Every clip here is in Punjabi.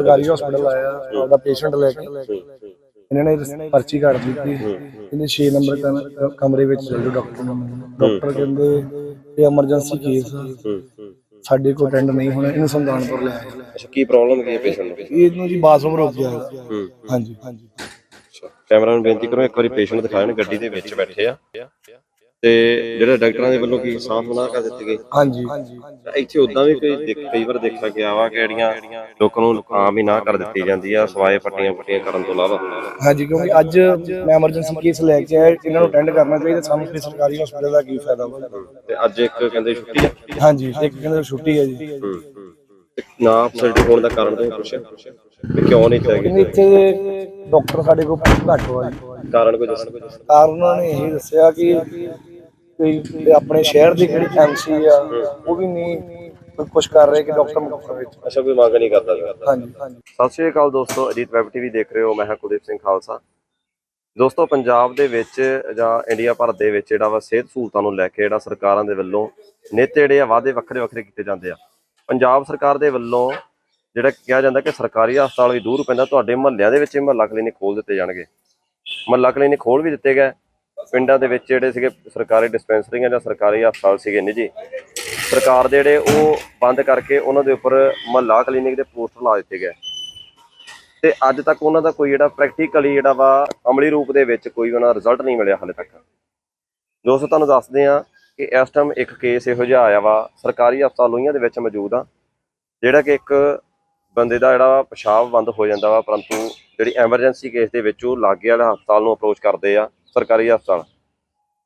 ਸਰਕਾਰੀ ਹਸਪੀਟਲ ਆਇਆ ਆਪਦਾ ਪੇਸ਼ੈਂਟ ਲੈ ਕੇ। ਇਹਨਾਂ ਨੇ ਪਰਚੀ ਕੱਢ ਦਿੱਤੀ। ਇਹਨੇ 6 ਨੰਬਰ ਕਮ- ਕਮਰੇ ਵਿੱਚ ਚਲੇ ਜਾਓ ਡਾਕਟਰ ਨੂੰ। ਡਾਕਟਰ ਕਹਿੰਦੇ ਇਹ ਐਮਰਜੈਂਸੀ ਕੇਸ ਸਾਡੇ ਕੋਲ ਅਟੈਂਡ ਨਹੀਂ ਹੋਣਾ ਇਹਨੂੰ ਸੰਦਾਨਪੁਰ ਲੈ ਆਏ। ਅੱਛਾ ਕੀ ਪ੍ਰੋਬਲਮ ਕੀ ਹੈ ਪੇਸ਼ੈਂਟ ਨੂੰ? ਇਹਨੂੰ ਜੀ ਬਾਥਰੂਮ ਰੋਕ ਗਿਆ ਹਾਂਜੀ ਹਾਂਜੀ। ਅੱਛਾ ਕੈਮਰਾ ਨੂੰ ਬੇਨਤੀ ਕਰੋ ਇੱਕ ਵਾਰੀ ਪੇਸ਼ੈਂਟ ਦਿਖਾਉਣ ਗੱਡੀ ਦੇ ਵਿੱਚ ਬੈਠੇ ਆ। ਤੇ ਜਿਹੜੇ ਡਾਕਟਰਾਂ ਦੇ ਵੱਲੋਂ ਕੀ ਸਾਫ਼ ਮਨਾ ਕਰ ਦਿੱਤੇ ਗਏ ਹਾਂਜੀ। ਇੱਥੇ ਉਦਾਂ ਵੀ ਕੋਈ ਦੇਖ- ਕਈ ਵਾਰ ਦੇਖਿਆ ਗਿਆ ਵਾ ਕਿ ਜਿਹੜੀਆਂ ਲੋਕਾਂ ਨੂੰ ਆਮ ਹੀ ਨਾ ਕਰ ਦਿੱਤੀ ਜਾਂਦੀ ਆ ਸਵਾਏ ਪੱਟੀਆਂ ਪੁੱਟੀਆਂ ਕਰਨ ਤੋਂ ਇਲਾਵਾ। ਹਾਂਜੀ ਕਿਉਂਕਿ ਅੱਜ ਮੈਂ ਐਮਰਜੈਂਸੀ ਕੇਸ ਲੈ ਕੇ ਆਇਆ ਇਹਨਾਂ ਨੂੰ ਅਟੈਂਡ ਕਰਨਾ ਚਾਹੀਦਾ ਸਾਨੂੰ ਫਿਰ ਸਰਕਾਰੀ ਹਸਪੀਟਲ ਦਾ ਕੀ ਫਾਇਦਾ ਤੇ ਅੱਜ ਇੱਕ ਕਹਿੰਦੇ ਛੁੱਟੀ ਆ? ਹਾਂਜੀ ਇੱਕ ਕਹਿੰਦੇ ਛੁੱਟੀ ਹੈ ਜੀ। ਤੇ ਨਾ ਫੈਸਿਲਿਟੀ ਹੋਣ ਦਾ ਕਾਰਨ ਤੁਸੀਂ ਪੁੱਛਿਆ? ਵੀ ਕਿਉਂ ਨਹੀਂ ਚਾਹੀਦੀ ਇੱਥੇ ਡਾਕਟਰ ਸਾਡੇ ਕੋਲ ਘੱਟ ਜੀ। ਕਾਰਨ ਕੋਈ ਦੱਸੋ? ਕਾਰਨ ਉਹਨਾਂ ਨੇ ਇਹ ਦੱਸਿਆ ਕਿ ਕੋਈ ਤੇ ਆਪਣੇ ਸ਼ਹਿਰ ਦੀ ਜਿਹੜੀ ਐਮਸੀ ਆ ਉਹ ਵੀ ਨਹੀਂ ਕੁਝ ਕਰ ਰਹੇ ਕਿ ਡਾਕਟਰ ਮੁਕਫਰ ਵਿੱਚ। ਅੱਛਾ ਕੋਈ ਮੰਗ ਨਹੀਂ ਕਰਦਾ ਹਾਂਜੀ ਹਾਂਜੀ। ਸਤਿ ਸ਼੍ਰੀ ਅਕਾਲ ਦੋਸਤੋ ਅਜੀਤ ਵੈਬ ਟੀਵੀ ਦੇਖ ਰਹੇ ਹੋ ਮੈਂ ਹਾਂ ਕੁਲਦੀਪ ਸਿੰਘ ਖਾਲਸਾ। ਦੋਸਤੋ ਪੰਜਾਬ ਦੇ ਵਿੱਚ ਜਾਂ ਇੰਡੀਆ ਭਰ ਦੇ ਵਿੱਚ ਜਿਹੜਾ ਵਾ ਸਿਹਤ ਸਹੂਲਤਾਂ ਨੂੰ ਲੈ ਕੇ ਜਿਹੜਾ ਸਰਕਾਰਾਂ ਦੇ ਵੱਲੋਂ ਨਿੱਤ ਜਿਹੜੇ ਆ ਵਾਅਦੇ ਵੱਖਰੇ ਵੱਖਰੇ ਕੀਤੇ ਜਾਂਦੇ ਆ। ਪੰਜਾਬ ਸਰਕਾਰ ਦੇ ਵੱਲੋਂ ਜਿਹੜਾ ਕਿਹਾ ਜਾਂਦਾ ਕਿ ਸਰਕਾਰੀ ਹਸਪਤਾਲ ਵੀ ਦੂਰ ਪੈਂਦਾ ਤੁਹਾਡੇ ਮੁਹੱਲਿਆਂ ਦੇ ਵਿੱਚ ਮਹੱਲਾ ਕਲੀਨਿਕ ਖੋਲ ਦਿੱਤੇ ਜਾਣਗੇ। ਮਹੱਲਾ ਕਲੀਨਿਕ ਖੋਲ ਵੀ ਦਿੱਤੇ ਗਏ। ਪਿੰਡਾਂ ਦੇ ਵਿੱਚ ਜਿਹੜੇ ਸੀਗੇ ਸਰਕਾਰੀ ਡਿਸਪੈਂਸਰੀਆਂ ਜਾਂ ਸਰਕਾਰੀ ਹਸਪਤਾਲ ਸੀਗੇ ਨਿੱਜੀ ਸਰਕਾਰ ਦੇ ਜਿਹੜੇ ਉਹ ਬੰਦ ਕਰਕੇ ਉਹਨਾਂ ਦੇ ਉੱਪਰ ਮਹੱਲਾ ਕਲੀਨਿਕ ਦੇ ਪੋਸਟਰ ਲਾ ਦਿੱਤੇ ਗਏ। ਤੇ ਅੱਜ ਤੱਕ ਉਹਨਾਂ ਦਾ ਕੋਈ ਜਿਹੜਾ ਪ੍ਰੈਕਟੀਕਲੀ ਜਿਹੜਾ ਵਾ ਅਮਲੀ ਰੂਪ ਦੇ ਵਿੱਚ ਕੋਈ ਉਹਨਾਂ ਦਾ ਰਿਜ਼ਲਟ ਨਹੀਂ ਮਿਲਿਆ ਹਾਲੇ ਤੱਕ। ਦੋਸਤੋ ਤੁਹਾਨੂੰ ਦੱਸਦੇ ਆ ਕਿ ਇਸ ਟਾਈਮ ਇੱਕ ਕੇਸ ਇਹੋ ਜਿਹਾ ਆਇਆ ਵਾ, ਸਰਕਾਰੀ ਹਸਪਤਾਲ ਲੋਹੀਆਂ ਦੇ ਵਿੱਚ ਮੌਜੂਦ ਆ, ਜਿਹੜਾ ਕਿ ਇੱਕ ਬੰਦੇ ਦਾ ਜਿਹੜਾ ਪਿਸ਼ਾਬ ਬੰਦ ਹੋ ਜਾਂਦਾ ਵਾ, ਪਰੰਤੂ ਜਿਹੜੀ ਐਮਰਜੈਂਸੀ ਕੇਸ ਦੇ ਵਿੱਚ ਉਹ ਲਾਗੇ ਵਾਲੇ ਹਸਪਤਾਲ ਨੂੰ ਅਪਰੋਚ ਕਰਦੇ ਆ। ਸਰਕਾਰੀ ਹਸਪਤਾਲ।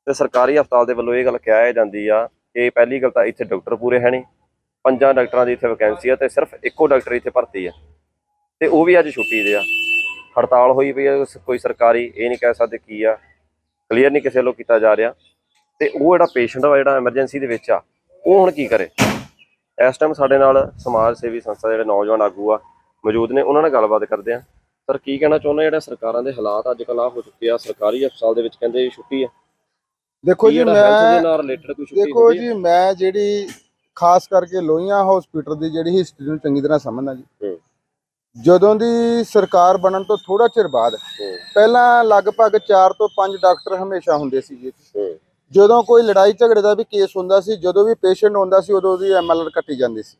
ਤੇ ਸਰਕਾਰੀ ਹਸਪਤਾਲ ਦੇ ਵੱਲੋਂ ਇਹ ਗੱਲ ਕਿਹਾ ਜਾਂਦੀ ਆ ਕਿ ਪਹਿਲੀ ਗੱਲ ਤਾਂ ਇੱਥੇ ਡਾਕਟਰ ਪੂਰੇ ਹੈ ਨਹੀਂ। ਪੰਜਾਂ ਡਾਕਟਰਾਂ ਦੀ ਇੱਥੇ ਵੈਕੈਂਸੀ ਆ ਤੇ ਸਿਰਫ ਇੱਕੋ ਡਾਕਟਰ ਇੱਥੇ ਭਰਤੀ ਆ। ਤੇ ਉਹ ਵੀ ਅੱਜ ਛੁੱਟੀ ਦੇ ਆ। ਹੜਤਾਲ ਹੋਈ ਪਈ ਆ ਕੋਈ ਸਰਕਾਰੀ ਇਹ ਨਹੀਂ ਕਹਿ ਸਕਦੇ ਕੀ ਆ। ਕਲੀਅਰ ਨਹੀਂ ਕਿਸੇ ਵੱਲੋਂ ਕੀਤਾ ਜਾ ਰਿਹਾ। ਤੇ ਉਹ ਜਿਹੜਾ ਪੇਸ਼ੈਂਟ ਆ ਜਿਹੜਾ ਐਮਰਜੈਂਸੀ ਦੇ ਵਿੱਚ ਆ, ਉਹ ਹੁਣ ਕੀ ਕਰੇ? ਇਸ ਟਾਈਮ ਸਾਡੇ ਨਾਲ ਸਮਾਜ ਸੇਵੀ ਸੰਸਥਾ ਦੇ ਜਿਹੜੇ ਨੌਜਵਾਨ ਆਗੂ ਆ, ਮੌਜੂਦ ਨੇ, ਉਹਨਾਂ ਨਾਲ ਗੱਲਬਾਤ ਕਰਦੇ ਆ। ਸਰ ਕੀ ਕਹਿਣਾ ਚਾਹੁੰਦੇ ਜਿਹੜੇ ਸਰਕਾਰਾਂ ਦੇ ਹਾਲਾਤ ਅੱਜ ਕੱਲ੍ਹ ਆ ਹੋ ਚੁੱਕੇ ਆ ਸਰਕਾਰੀ ਹਸਪਤਾਲ ਦੇ ਵਿੱਚ ਕਹਿੰਦੇ ਛੁੱਟੀ ਆ। ਦੇਖੋ ਜੀ ਮੈਂ ਨਾਲ ਰਿਲੇਟਡ ਕੋਈ ਛੁੱਟੀ ਦੇਖੋ? ਜੀ ਮੈਂ ਜਿਹੜੀ ਖਾਸ ਕਰਕੇ ਲੋਹੀਆਂ ਹਸਪੀਟਲ ਦੀ ਜਿਹੜੀ ਹਿਸਟਰੀ ਨੂੰ ਚੰਗੀ ਤਰ੍ਹਾਂ ਸਮਝਦਾ ਜੀ। ਜਦੋਂ ਦੀ ਸਰਕਾਰ ਬਣਨ ਤੋਂ ਥੋੜਾ ਚਿਰ ਬਾਅਦ ਪਹਿਲਾਂ ਲਗਭਗ 4 ਤੋਂ 5 ਡਾਕਟਰ ਹਮੇਸ਼ਾ ਹੁੰਦੇ ਸੀ ਜੀ ਜਦੋਂ ਕੋਈ ਲੜਾਈ ਝਗੜੇ ਦਾ ਵੀ ਕੇਸ ਹੁੰਦਾ ਸੀ ਜਦੋਂ ਵੀ ਪੇਸ਼ੈਂਟ ਹੁੰਦਾ ਸੀ ਉਦੋਂ ਦੀ ਐਮਐਲਆਰ ਕੱਟੀ ਜਾਂਦੀ ਸੀ।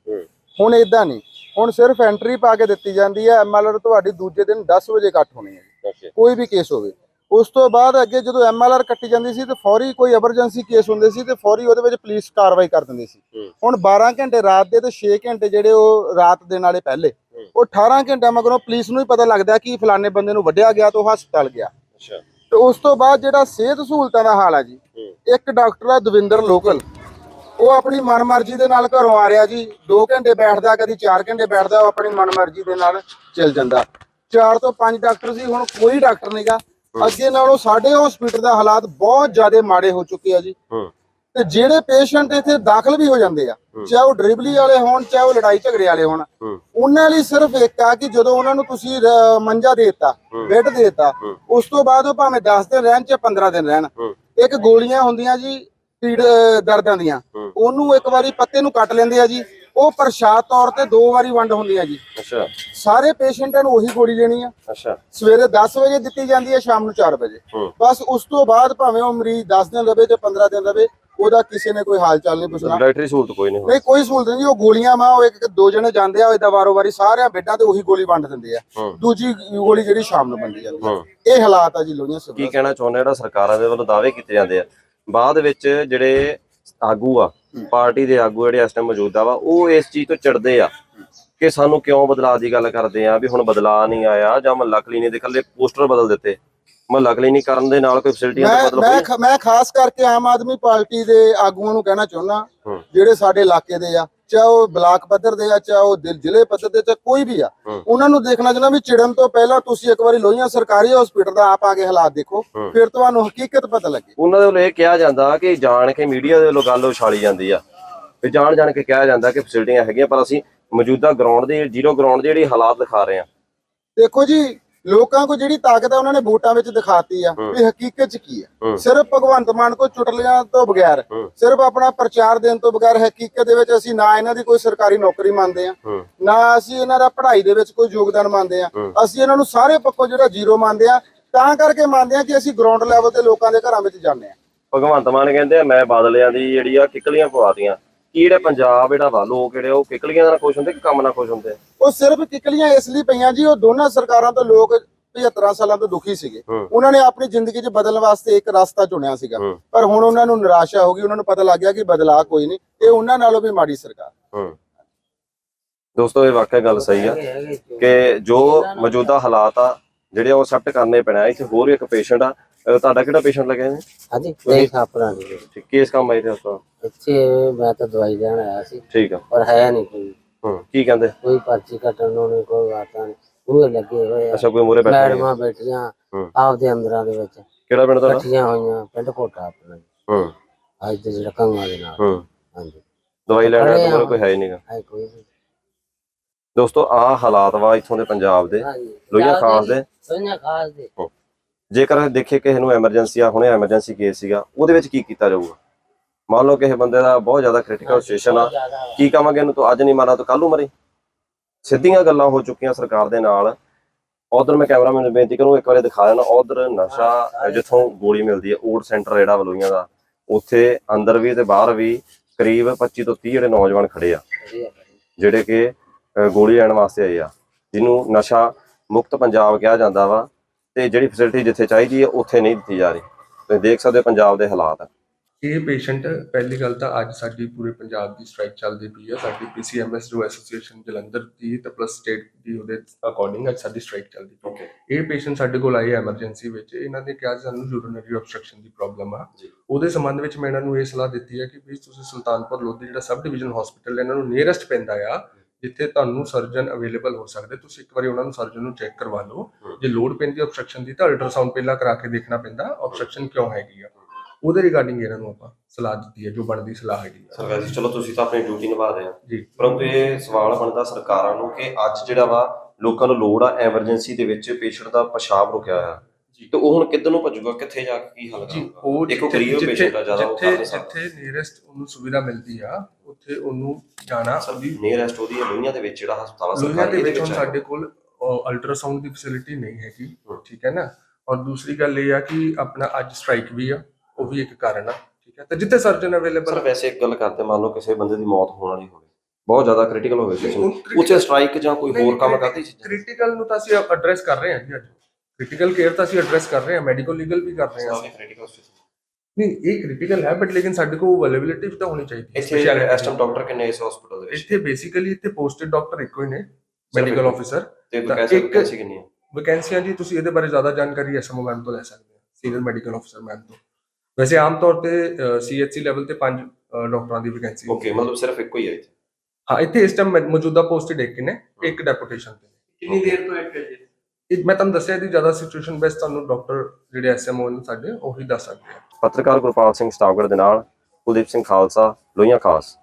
ਹੁਣ ਇਦਾਂ ਨਹੀਂ। ਹੁਣ ਸਿਰਫ ਐਂਟਰੀ ਪਾ ਕੇ ਦਿੱਤੀ ਜਾਂਦੀ ਹੈ ਐਮਐਲਆਰ ਤੁਹਾਡੀ ਦੂਜੇ ਦਿਨ 10 ਵਜੇ ਕੱਟ ਹੋਣੀ ਹੈ ਕੋਈ ਵੀ ਕੇਸ ਹੋਵੇ। ਉਸ ਤੋਂ ਬਾਅਦ ਅੱਗੇ ਜਦੋਂ ਐਮਐਲਆਰ ਕੱਟੀ ਜਾਂਦੀ ਸੀ ਤੇ ਫੌਰੀ ਕੋਈ ਐਮਰਜੈਂਸੀ ਕੇਸ ਹੁੰਦੇ ਸੀ ਤੇ ਫੌਰੀ ਉਹਦੇ ਵਿੱਚ ਪੁਲਿਸ ਕਾਰਵਾਈ ਕਰ ਦਿੰਦੀ ਸੀ। ਹੂੰ। ਹੁਣ 12 ਘੰਟੇ ਰਾਤ ਦੇ ਤੇ 6 ਘੰਟੇ ਜਿਹੜੇ ਉਹ ਰਾਤ ਦੇ ਨਾਲੇ ਪਹਿਲੇ ਹੂੰ। ਉਹ 18 ਘੰਟਿਆਂ ਮਗਰੋਂ ਪੁਲਿਸ ਨੂੰ ਹੀ ਪਤਾ ਲੱਗਦਾ ਕਿ ਫਲਾਣੇ ਬੰਦੇ ਨੂੰ ਵੱਢਿਆ ਗਿਆ ਤੇ ਉਹ ਹਸਪਤਾਲ ਗਿਆ। ਅੱਛਾ। ਤੇ ਉਸ ਤੋਂ ਬਾਅਦ ਜਿਹੜਾ ਸਿਹਤ ਸਹੂਲਤਾਂ ਦਾ ਹਾਲ ਆ ਜੀ ਹੂੰ। ਇੱਕ ਡਾਕਟਰ ਆ ਦਵਿੰਦਰ ਲੋਕਲ। ਉਹ ਆਪਣੀ ਮਨਮਰਜ਼ੀ ਦੇ ਨਾਲ ਘਰੋਂ ਆ ਰਿਹਾ ਜੀ। 2 ਘੰਟੇ ਬੈਠਦਾ ਕਦੀ 4 ਘੰਟੇ ਬੈਠਦਾ ਉਹ ਆਪਣੀ ਮਨਮਰਜ਼ੀ ਦੇ ਨਾਲ ਚੱਲ ਜਾਂਦਾ। 4 ਤੋਂ 5 ਡਾਕਟਰ ਸੀ ਹੁਣ ਕੋਈ ਡਾਕਟਰ ਨਹੀਂਗਾ ਅੱਗੇ ਨਾਲੋਂ ਸਾਡੇ ਹਸਪੀਟਲ ਦਾ ਹਾਲਾਤ ਬਹੁਤ ਜ਼ਿਆਦਾ ਮਾੜੇ ਹੋ ਚੁੱਕੇ ਆ ਜੀ। ਤੇ ਜਿਹੜੇ ਪੇਸ਼ੈਂਟ ਇੱਥੇ ਦਾਖਲ ਵੀ ਹੋ ਜਾਂਦੇ ਆ ਚਾਹੇ ਉਹ ਡਰਿਬਲੀ ਵਾਲੇ ਹੋਣ ਚਾਹੇ ਉਹ ਲੜਾਈ ਝਗੜੇ ਵਾਲੇ ਹੋਣ ਉਹਨਾਂ ਲਈ ਸਿਰਫ ਇੱਕ ਆ ਕਿ ਜਦੋਂ ਉਹਨਾਂ ਨੂੰ ਤੁਸੀਂ ਮੰਜਾ ਦੇ ਦਿੱਤਾ ਬੈੱਡ ਦੇ ਦਿੱਤਾ। ਉਸ ਤੋਂ ਬਾਅਦ ਉਹ ਭਾਵੇਂ 10 ਦਿਨ ਰਹਿਣ ਚਾਹੇ 15 ਦਿਨ ਰਹਿਣ। ਇੱਕ ਗੋਲੀਆਂ ਹੁੰਦੀਆਂ ਜੀ ਪੀੜ ਦਰਦਾਂ ਦੀਆਂ। ਉਹਨੂੰ ਇੱਕ ਵਾਰੀ ਪੱਤੇ ਨੂੰ ਕੱਟ ਲੈਂਦੇ ਆ ਜੀ। ਉਹ ਪ੍ਰਸ਼ਾਦ ਤੌਰ ਤੇ ਦੋ ਵਾਰੀ ਵੰਡ ਹੁੰਦੀ ਆ ਜੀ। ਅੱਛਾ। ਸਾਰੇ ਪੇਸ਼ੈਂਟਾਂ ਨੂੰ ਉਹੀ ਗੋਲੀ ਦੇਣੀ ਆ। ਅੱਛਾ। ਸਵੇਰੇ 10 ਵਜੇ ਦਿੱਤੀ ਜਾਂਦੀ ਹੈ ਸ਼ਾਮ ਨੂੰ 4 ਵਜੇ। ਬਸ ਉਸ ਤੋਂ ਬਾਅਦ ਭਾਵੇਂ ਉਹ ਮਰੀਜ਼ 10 ਦਿਨ ਰਵੇ ਤੇ 15 ਦਿਨ ਰਵੇ ਉਹਦਾ ਕਿਸੇ ਨੇ ਕੋਈ ਹਾਲ ਚਾਲ ਨਹੀਂ ਪੁੱਛਣਾ। ਡਾਕਟਰੀ ਸਹੂਲਤ ਕੋਈ ਨਹੀਂ ਨਹੀਂ ਕੋਈ ਸਹੂਲਤ ਨਹੀਂ ਉਹ ਗੋਲੀਆਂ ਮਾ ਉਹ ਇੱਕ ਇੱਕ ਦੋ ਜਣੇ ਜਾਂਦੇ ਆ ਇਦਾਂ ਵਾਰੋ ਵਾਰੀ ਸਾਰਿਆਂ ਬੈੱਡਾਂ ਤੇ ਉਹੀ ਗੋਲੀ ਵੰਡ ਦਿੰਦੇ ਆ। ਦੂਜੀ ਗੋਲੀ ਜਿਹੜੀ ਸ਼ਾਮ ਨੂੰ ਵੰਡੀ ਜਾਂਦੀ ਆ ਇਹ ਹਾਲਾਤ ਆ ਜੀ ਲੋਹੀਆਂ ਕੀ ਸਿਵਲ ਕਹਿਣਾ ਚਾਹੁੰਦੇ ਜਿਹੜਾ ਸਰਕਾਰਾਂ ਦੇ ਵੱਲੋਂ ਦਾਅਵੇ ਕੀਤੇ ਜਾਂਦੇ ਆ? ਬਾਅਦ ਵਿੱਚ ਜਿਹੜੇ ਆਗੂ ਆ ਪਾਰਟੀ ਦੇ ਆਗੂ ਜਿਹੜੇ ਇਸ ਟਾਈਮ ਮੌਜੂਦਾ ਵਾ ਉਹ ਇਸ ਚੀਜ਼ ਤੋਂ ਚਿੜਦੇ ਆ ਕਿ ਸਾਨੂੰ ਕਿਉਂ ਬਦਲਾਅ ਦੀ ਗੱਲ ਕਰਦੇ ਆ ਵੀ ਹੁਣ ਬਦਲਾਅ ਨਹੀਂ ਆਇਆ ਜਾਂ ਮਹੱਲਾ ਕਲੀਨਿਕ ਦੇ ਇਕੱਲੇ ਪੋਸਟਰ ਬਦਲ ਦਿੱਤੇ ਮਹੱਲਾ ਕਲੀਨਿਕ ਕਰਨ ਦੇ ਨਾਲ ਕੋਈ ਫੈਸਿਲਿਟੀਆਂ ਦਾ ਮਤਲਬ ਮੈਂ ਨਹੀਂ ਮੈਂ ਖਾਸ ਕਰਕੇ ਆਮ ਆਦਮੀ ਪਾਰਟੀ ਦੇ ਆਗੂਆਂ ਨੂੰ ਕਹਿਣਾ ਚਾਹੁੰਦਾ। ਜਿਹੜੇ ਸਾਡੇ ਇਲਾਕੇ ਦੇ ਆ ਚਾਹੇ ਉਹ ਬਲਾਕ ਪੱਧਰ ਦੇ ਆ ਚਾਹੇ ਉਹ ਦਿਲ- ਜ਼ਿਲ੍ਹੇ ਪੱਧਰ ਦੇ ਚਾਹੇ ਕੋਈ ਵੀ ਆ। ਉਹਨਾਂ ਨੂੰ ਦੇਖਣਾ ਚਾਹੁੰਦਾ ਵੀ ਚਿੜਨ ਤੋਂ ਪਹਿਲਾਂ ਤੁਸੀਂ ਇੱਕ ਵਾਰੀ ਲੋਹੀਆਂ ਸਰਕਾਰੀ ਹਸਪੀਟਲ ਦਾ ਆਪ ਆ ਕੇ ਹਾਲਾਤ ਦੇਖੋ। ਫਿਰ ਤੁਹਾਨੂੰ ਹਕੀਕਤ ਪਤਾ ਲੱਗੇ ਉਹਨਾਂ ਦੇ ਵੱਲੋਂ ਇਹ ਕਿਹਾ ਜਾਂਦਾ ਕਿ ਜਾਣ ਕੇ ਮੀਡੀਆ ਦੇ ਵੱਲੋਂ ਗੱਲ ਉਛਾਲੀ ਜਾਂਦੀ ਆ ਵੀ ਜਾਣ ਜਾਣ ਕੇ ਕਿਹਾ ਜਾਂਦਾ ਕਿ ਫੈਸਿਲਿਟੀਆਂ ਹੈਗੀਆਂ ਪਰ ਅਸੀਂ ਮੌਜੂਦਾ ਗਰਾਊਂਡ ਦੇ ਜ਼ੀਰੋ ਗਰਾਊਂਡ ਦੇ ਜਿਹੜੀ ਹਾਲਾਤ ਦਿਖਾ ਰਹੇ ਆ ਦੇਖੋ ਜੀ ਲੋਕਾਂ ਕੋ ਜਿਹੜੀ ਤਾਕਤ ਹੈ ਉਹਨਾਂ ਨੇ ਵੋਟਾਂ ਵਿੱਚ ਦਿਖਾਤੀ ਆ। ਵੀ ਹਕੀਕਤ ਚ ਕੀ ਹੈ। ਸਿਰਫ ਭਗਵੰਤ ਮਾਨ ਕੋ ਚੁਟਲੀਆਂ ਤੋਂ ਬਗੈਰ। ਸਿਰਫ ਆਪਣਾ ਪ੍ਰਚਾਰ ਦੇਣ ਤੋਂ ਬਗੈਰ ਹਕੀਕਤ ਦੇ ਵਿੱਚ ਅਸੀਂ ਨਾ ਇਹਨਾਂ ਦੀ ਕੋਈ ਸਰਕਾਰੀ ਨੌਕਰੀ ਮੰਨਦੇ ਆ ਨਾ ਅਸੀਂ ਇਹਨਾਂ ਦਾ ਪੜ੍ਹਾਈ ਦੇ ਵਿੱਚ ਕੋਈ ਯੋਗਦਾਨ ਮੰਨਦੇ ਆ। ਅਸੀਂ ਇਹਨਾਂ ਨੂੰ ਸਾਰੇ ਪੱਖੋਂ ਜਿਹੜਾ ਜ਼ੀਰੋ ਮੰਨਦੇ ਆ ਤਾਂ ਕਰਕੇ ਮੰਨਦੇ ਆ ਕਿ ਅਸੀਂ ਗਰਾਊਂਡ ਲੈਵਲ ਤੇ ਲੋਕਾਂ ਦੇ ਘਰਾਂ ਵਿੱਚ ਜਾਂਦੇ ਆ ਭਗਵੰਤ ਮਾਨ ਕਹਿੰਦੇ ਆ ਮੈਂ ਬਾਦਲਿਆਂ ਦੀ ਜਿਹੜੀ ਆ ਕਿਕਲੀਆਂ ਪਵਾਤੀਆਂ ਕੀ ਜਿਹੜੇ ਪੰਜਾਬ ਜਿਹੜਾ ਵਾ ਲੋਕ ਜਿਹੜੇ ਉਹ ਕਿਕਲੀਆਂ ਨਾਲ ਖੁਸ਼ ਹੁੰਦੇ ਕਿ ਕੰਮ ਨਾਲ ਖੁਸ਼ ਹੁੰਦੇ? ਉਹ ਸਿਰਫ ਕਿਕਲੀਆਂ ਇਸ ਲਈ ਪਈਆਂ ਜੀ ਉਹ ਦੋਨਾਂ ਸਰਕਾਰਾਂ ਤੋਂ ਲੋਕ 75 ਸਾਲਾਂ ਤੋਂ ਦੁਖੀ ਸੀਗੇ। ਉਹਨਾਂ ਨੇ ਆਪਣੀ ਜ਼ਿੰਦਗੀ 'ਚ ਬਦਲਣ ਵਾਸਤੇ ਇੱਕ ਰਸਤਾ ਚੁਣਿਆ ਸੀਗਾ। ਪਰ ਹੁਣ ਉਹਨਾਂ ਨੂੰ ਨਿਰਾਸ਼ਾ ਹੋ ਗਈ ਉਹਨਾਂ ਨੂੰ ਪਤਾ ਲੱਗ ਗਿਆ ਕਿ ਬਦਲਾਅ ਕੋਈ ਨਹੀਂ ਇਹ ਉਹਨਾਂ ਨਾਲੋਂ ਵੀ ਮਾੜੀ ਸਰਕਾਰ ਦੋਸਤੋ ਇਹ ਵਾਕਿਆ ਗੱਲ ਸਹੀ ਆ ਕਿ ਜੋ ਮੌਜੂਦਾ ਹਾਲਾਤ ਆ ਜਿਹੜੇ ਉਹ ਅਸੈਪਟ ਕਰਨੇ ਪੈਣਾ ਇੱਥੇ ਹੋਰ ਇੱਕ ਪੇਸ਼ੈਂਟ ਆ ਤੁਹਾਡਾ ਕਿਹੜਾ ਪੇਸ਼ੈਂਟ ਲੱਗਿਆ ਨੇ ਹਾਂਜੀ ਨਹੀਂ ਖਾਪਰਾ ਨਹੀਂ ਠੀਕ ਕੇਸ ਕੰਮ ਆਏ ਤੇ? ਹਸਪਤਾਲ ਇੱਥੇ ਮੈਂ ਤਾਂ ਦਵਾਈ ਲੈਣ ਆਇਆ ਸੀ। ਠੀਕ ਆ। ਪਰ ਹੈ ਨਹੀਂ ਕੋਈ। ਹੂੰ ਕੀ ਕਹਿੰਦੇ? ਕੋਈ ਪਰਚੀ ਕੱਟਣ ਨੂੰ ਨਹੀਂ ਕੋਈ ਵਾਤਾ ਨਹੀਂ। ਉਹ ਲੱਗੇ ਹੋਏ ਆ। ਅੱਛਾ ਕੋਈ ਮੂਰੇ ਬੈਠਾ ਮੈਡਮਾਂ ਬੈਠੀਆਂ। ਆਪਦੇ ਅੰਦਰਾਂ ਦੇ ਵਿੱਚ। ਕਿਹੜਾ ਪਿੰਡ ਤੁਹਾਡਾ? ਇਕੱਠੀਆਂ ਹੋਈਆਂ ਪਿੰਡ ਕੋਟਾ ਆਪਣਾ। ਹੂੰ। ਅੱਜ ਦੇ ਜਿਹੜਾ ਕੰਗਾਂ ਦੇ ਨਾਲ। ਹੂੰ। ਹਾਂਜੀ। ਦਵਾਈ ਲੈਣ ਆਇਆ ਆ। ਕੋਈ ਹੈ ਹੀ ਨਹੀਂਗਾ। ਹੈ ਕੋਈ ਨਹੀਂ। ਦੋਸਤੋ ਆਹ ਹਾਲਾਤ ਵਾ ਇੱਥੋਂ ਦੇ ਪੰਜਾਬ ਦੇ। ਲੋਹੀਆਂ ਖਾਸ ਦੇ। ਲੋਹੀਆਂ ਖਾਸ ਦੇ। ਜੇਕਰ ਦੇਖੇ ਕਿਸੇ ਨੂੰ ਐਮਰਜੈਂਸੀ ਆ ਹੁਣੇ ਐਮਰਜੈਂਸੀ ਕੇਸ ਸੀਗਾ ਉਹਦੇ ਵਿੱਚ ਕੀ ਕੀਤਾ ਜਾਊਗਾ? ਮੰਨ ਲਓ ਕਿਸੇ ਬੰਦੇ ਦਾ ਬਹੁਤ ਜ਼ਿਆਦਾ ਕ੍ਰਿਟੀਕਲ ਸਿਚੁਏਸ਼ਨ ਆ ਕੀ ਕਵਾਂਗੇ ਇਹਨੂੰ ਤੂੰ ਅੱਜ ਨਹੀਂ ਮਾਰਾ ਤੂੰ ਕੱਲ ਨੂੰ ਮਰੇ। ਸਿੱਧੀਆਂ ਗੱਲਾਂ ਹੋ ਚੁੱਕੀਆਂ ਸਰਕਾਰ ਦੇ ਨਾਲ। ਉਧਰ ਮੈਂ ਕੈਮਰਾਮੈਨ ਨੂੰ ਬੇਨਤੀ ਕਰੂੰ ਇੱਕ ਵਾਰੀ ਦਿਖਾ ਦੇਣਾ ਉਧਰ ਨਸ਼ਾ ਜਿੱਥੋਂ ਗੋਲੀ ਮਿਲਦੀ ਹੈ ਓਟ ਸੈਂਟਰ ਜਿਹੜਾ ਵਲੋਈਆਂ ਦਾ ਉੱਥੇ ਅੰਦਰ ਵੀ ਤੇ ਬਾਹਰ ਵੀ ਕਰੀਬ 25 ਤੋਂ 30 ਜਿਹੜੇ ਨੌਜਵਾਨ ਖੜੇ ਆ। ਜਿਹੜੇ ਕਿ ਗੋਲੀ ਲੈਣ ਵਾਸਤੇ ਆਏ ਆ ਜਿਹਨੂੰ ਨਸ਼ਾ ਮੁਕਤ ਪੰਜਾਬ ਕਿਹਾ ਜਾਂਦਾ ਵਾ। ਤੇ ਜਿਹੜੀ ਫੈਸਿਲਿਟੀ ਜਿੱਥੇ ਚਾਹੀਦੀ ਹੈ ਉੱਥੇ ਨਹੀਂ ਦਿੱਤੀ ਜਾ ਰਹੀ। ਤੁਸੀਂ ਦੇਖ ਸਕਦੇ ਹੋ ਪੰਜਾਬ ਦੇ ਹਾਲਾਤ। ਇਹ ਪੇਸ਼ੈਂਟ ਪਹਿਲੀ ਗੱਲ ਤਾਂ ਅੱਜ ਸਾਡੀ ਪੂਰੇ ਪੰਜਾਬ ਦੀ ਸਟ੍ਰਾਈਕ ਚੱਲਦੀ ਪਈ ਹੈ ਸਾਡੀ ਪੀਸੀਐਮਐਸ ਜੋ ਐਸੋਸੀਏਸ਼ਨ ਜਲੰਧਰ ਦੀ ਤੇ ਪਲੱਸ ਸਟੇਟ ਦੀ ਉਹਦੇ ਅਕੋਰਡਿੰਗ ਅੱਜ ਸਾਡੀ ਸਟ੍ਰਾਈਕ ਚੱਲਦੀ ਪਈ। ਓਕੇ ਇਹ ਪੇਸ਼ੈਂਟ ਸਾਡੇ ਕੋਲ ਆਏ ਐਮਰਜੈਂਸੀ ਵਿੱਚ। ਇਹਨਾਂ ਨੇ ਕਿਹਾ ਸਾਨੂੰ ਯੂਰੀਨਰੀ ਆਬਸਟ੍ਰਕਸ਼ਨ ਦੀ ਪ੍ਰੋਬਲਮ ਆ। ਉਹਦੇ ਸੰਬੰਧ ਵਿੱਚ ਮੈਂ ਇਹਨਾਂ ਨੂੰ ਇਹ ਸਲਾਹ ਦਿੱਤੀ ਹੈ ਕਿ ਵੀ ਤੁਸੀਂ ਸੁਲਤਾਨਪੁਰ ਲੋਧੀ ਜਿਹੜਾ ਸਬ ਡਿਵੀਜ਼ਨ ਹਸਪੀਟਲ ਇਹਨਾਂ ਨੂੰ ਨੀਅਰੈਸਟ ਪੈਂਦਾ ਆ। ਜਿੱਥੇ ਤੁਹਾਨੂੰ ਸਰਜਨ ਅਵੇਲੇਬਲ ਹੋ ਸਕਦੇ ਤੁਸੀਂ ਇੱਕ ਵਾਰੀ ਉਹਨਾਂ ਨੂੰ ਸਰਜਨ ਨੂੰ ਚੈੱਕ ਕਰਵਾ ਲਓ। ਜੇ ਲੋਡ ਪੈਂਦੀ ਆਬਸਟ੍ਰਕਸ਼ਨ ਦੀ ਤਾਂ ਅਲਟਰਾਸਾਊਂਡ ਪਹਿਲਾਂ ਕਰਾ ਕੇ ਦੇਖਣਾ ਪੈਂਦਾ ਆਬਸਟ੍ਰਕਸ਼ਨ ਕਿਉਂ ਹੈਗੀ ਆ। ਉਹਦੇ ਰਿਗਾਰਡਿੰਗ ਇਹਨਾਂ ਨੂੰ ਆਪਾਂ ਸਲਾਹ ਦਿੱਤੀ ਹੈ ਜੋ ਬਣਦੀ ਸਲਾਹ ਹੈਗੀ ਆ। ਸਰ ਵੈਸੇ ਚਲੋ ਤੁਸੀਂ ਤਾਂ ਆਪਣੀ ਡਿਊਟੀ ਨਿਭਾ ਰਹੇ ਹੋ ਜੀ। ਪਰੰਤੂ ਇਹ ਸਵਾਲ ਬਣਦਾ ਸਰਕਾਰਾਂ ਨੂੰ ਕਿ ਅੱਜ ਜਿਹੜਾ ਵਾ ਲੋਕਾਂ ਨੂੰ ਲੋੜ ਆ ਐਮਰਜੈਂਸੀ ਦੇ ਵਿੱਚ ਪੇਸ਼ੈਂਟ ਦਾ ਪਿਸ਼ਾਬ ਰੁਕਿਆ ਆ ਜੀ। ਤੇ ਉਹ ਹੁਣ ਕਿੱਧਰ ਨੂੰ ਭੱਜੂਗਾ? ਕਿੱਥੇ ਜਾ ਕੇ ਕੀ ਹੱਲ ਕਰੂਗਾ? ਦੇਖੋ ਗਰੀਬ patient ਆ ਜ਼ਿਆਦਾ ਉਹ ਜਿੱਥੇ। ਜਿੱਥੇ ਨੀਅਰੈਸਟ ਉਹਨੂੰ ਸੁਵਿਧਾ ਮਿਲਦੀ ਆ ਉੱਥੇ ਉਹਨੂੰ ਜਾਣਾ ਉਹਦੀ ਨੀਅਰੈਸਟ ਉਹਦੀ ਲੋਹੀਆਂ ਦੇ ਵਿੱਚ ਜਿਹੜਾ ਹਸਪਤਾਲ ਆ ਸਰਕਾਰੀ ਦੇ ਵਿੱਚ ਸਾਡੇ ਕੋਲ ਅਲਟਰਾਸਾਊਂਡ ਦੀ ਫੈਸਿਲਿਟੀ ਨਹੀਂ ਹੈਗੀ। ਠੀਕ ਹੈ ਨਾ? ਔਰ ਦੂਸਰੀ ਗੱਲ ਇਹ ਆ ਕਿ ਆਪਣਾ ਅੱਜ ਸਟ੍ਰਾਈਕ ਵੀ ਆ ਉਹ ਵੀ ਇੱਕ ਕਾਰਨ ਆ ਠੀਕ ਹੈ? ਤੇ ਜਿੱਥੇ ਸਰਜਨ ਸਰ ਅਵੇਲੇਬਲ ਵੈਸੇ ਇੱਕ ਗੱਲ ਕਰਦੇ ਮੰਨ ਲਓ ਕਿਸੇ ਬੰਦੇ ਦੀ ਮੌਤ ਹੋਣ ਵਾਲੀ ਹੋਵੇ ਬਹੁਤ ਜ਼ਿਆਦਾ ਕ੍ਰਿਟੀਕਲ ਹੋਵੇ critical- ਉੱਥੇ ਸਟ੍ਰਾਈਕ ਜਾਂ ਕੋਈ ਹੋਰ ਕੰਮ ਕਰਦੀ ਚੀਜ਼ਾਂ? ਕ੍ਰਿਟੀਕਲ ਨੂੰ ਤਾਂ ਅਸੀਂ ਐਡਰੈਸ ਕਰ ਰਹੇ ਹਾਂ ਜੀ ਅੱਜ। ਕ੍ਰਿਟੀਕਲ ਕੇਅਰ ਤਾਂ ਅਸੀਂ ਐਡਰੈਸ ਕਰ ਰਹੇ ਹਾਂ ਮੈਡੀਕਲ ਲੀਗਲ ਵੀ ਕਰ ਰਹੇ ਹਾਂ। ਕ੍ਰਿਟੀਕਲ ਸਿਚੁਏਸ਼ਨ ਨਹੀਂ ਇਹ ਕ੍ਰਿਟੀਕਲ ਹੈ ਬਟ ਲੇਕਿਨ ਸਾਡੇ ਕੋਲ ਅਵੇਲੇਬਿਲਿਟੀ ਤਾਂ ਹੋਣੀ ਚਾਹੀਦੀ ਹੈ। ਇੱਥੇ ਐਸਟਮ ਡਾਕਟਰ ਕਿੰਨੇ ਇਸ ਹਸਪੀਟਲ ਦੇ ਵਿੱਚ? ਇੱਥੇ ਬੇਸਿਕਲੀ ਇੱਥੇ ਪੋਸਟਡ ਡਾਕਟਰ ਇੱਕੋ ਹੀ ਨੇ ਮੈਡੀਕਲ। ਆਫੀਸਰ ਤੇ ਵੈਕੈਂਸੀ ਕਿੰਨੀ ਹੈ? ਵੈਕੈਂਸੀਆਂ ਜੀ ਤੁਸੀਂ ਇਹਦੇ ਬਾਰੇ ਜ਼ਿਆਦਾ ਜਾਣਕਾਰੀ ਐਸਐਮਓ ਮੈਮ ਤੋਂ ਲੈ ਸਕਦੇ ਹੋ ਸੀਨੀਅਰ ਮੈਡੀਕਲ ਆਫੀਸਰ ਮੈਮ ਤੋਂ। ਵੈਸੇ ਆਮ ਤੌਰ ਤੇ ਸੀਐਚਸੀ ਲੈਵਲ ਤੇ ਪੰਜ ਡਾਕਟਰਾਂ ਦੀ ਵੈਕੈਂਸੀ ਓਕੇ ਮਤਲਬ ਸਿਰਫ ਇੱਕੋ ਹੀ ਹੈ ਇੱਥੇ? ਹਾਂ ਇੱਥੇ ਇਸ ਟਾਈਮ ਮੌਜੂਦਾ ਪੋਸਟਡ ਇੱਕ ਨੇ ਇੱਕ ਡੈਪੂਟੇਸ਼ਨ ਤੇ। ਕਿੰਨੀ ਦੇਰ ਤੋਂ ਇੱਕ ਜੀ? ਇਹ ਮੈਂ ਤੁਹਾਨੂੰ ਦੱਸਿਆ ਦੀ ਜ਼ਿਆਦਾ ਸਿਚੁਏਸ਼ਨ ਬੈਸਟ ਤੁਹਾਨੂੰ ਡਾਕਟਰ ਜਿਹੜੇ ਐਸਐਮਓ ਨੇ ਸਾਡੇ ਉਹੀ ਦੱਸ ਸਕਦੇ ਆ। ਪੱਤਰਕਾਰ ਗੁਰਪਾਲ ਸਿੰਘ ਸਟਾਫਗੜ ਦੇ ਨਾਲ ਕੁਲਦੀਪ ਸਿੰਘ ਖਾਲਸਾ, ਲੋਹੀਆਂ ਖਾਸ।